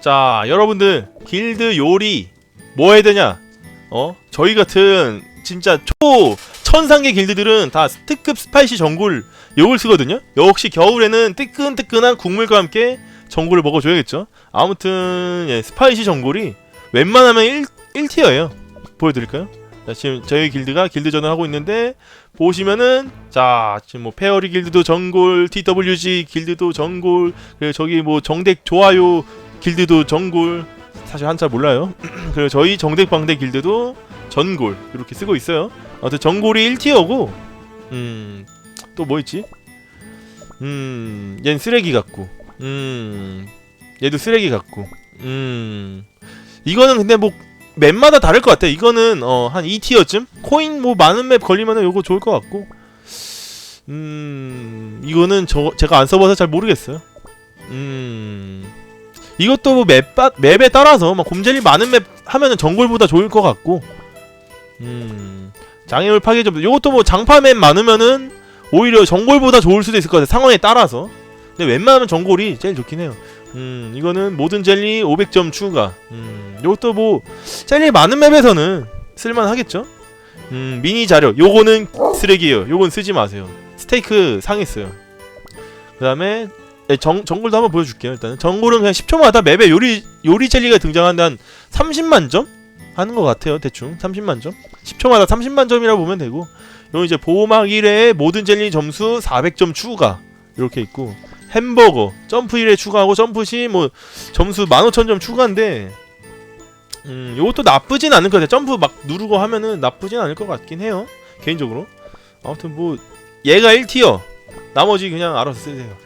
자 여러분들 길드 요리 뭐 해야 되냐? 어 저희 같은 진짜 초 천상계 길드들은 다 특급 스파이시 전골 요걸 쓰거든요? 역시 겨울에는 뜨끈뜨끈한 국물과 함께 전골을 먹어줘야겠죠? 아무튼 예, 스파이시 전골이 웬만하면 1, 1티어예요. 보여드릴까요? 자 지금 저희 길드가 길드전을 하고 있는데 보시면은 자 지금 뭐 페어리 길드도 전골 TWG 길드도 전골 그리고 저기 뭐 정덱 좋아요 길드도 전골 사실 한자 몰라요 그리고 저희 정덱 방대 길드도 전골 이렇게 쓰고 있어요 아무튼 전골이 1티어고 음 또 뭐 있지 음얜 쓰레기 같고 음 얘도 쓰레기 같고 음 이거는 근데 뭐 맵마다 다를 것 같아. 이거는 어, 한 2티어쯤 코인 뭐 많은 맵 걸리면은 요거 좋을 것 같고. 음 이거는 저 제가 안 써봐서 잘 모르겠어요. 음 이것도 뭐 맵, 맵에 따라서 막 곰젤리 많은 맵 하면은 정글보다 좋을 것 같고. 음 장애물 파괴 점 요것도 뭐 장파 맵 많으면은 오히려 정글보다 좋을 수도 있을 것 같아. 상황에 따라서. 근데 웬만하면 정글이 제일 좋긴 해요. 음 이거는 모든 젤리 500점 추가. 음 요것도 뭐 젤리 많은 맵에서는 쓸만하겠죠? 음, 미니 자료. 요거는 쓰레기예요. 요건 쓰지 마세요. 스테이크 상했어요. 그 다음에 정, 정글도 한번 보여줄게요. 일단은 정글은 그냥 10초마다 맵에 요리 요리 젤리가 등장하는데 한 30만 점 하는 것 같아요. 대충 30만 점. 10초마다 30만 점이라고 보면 되고. 요 이제 보호막 1회 모든 젤리 점수 400점 추가 이렇게 있고 햄버거 점프 1회 추가하고 점프 시 뭐 점수 15,000점 추가인데 음, 요것도 나쁘진 않을 것 같아요. 점프 막 누르고 하면은 나쁘진 않을 것 같긴 해요. 개인적으로. 아무튼 뭐 얘가 1티어. 나머지 그냥 알아서 쓰세요.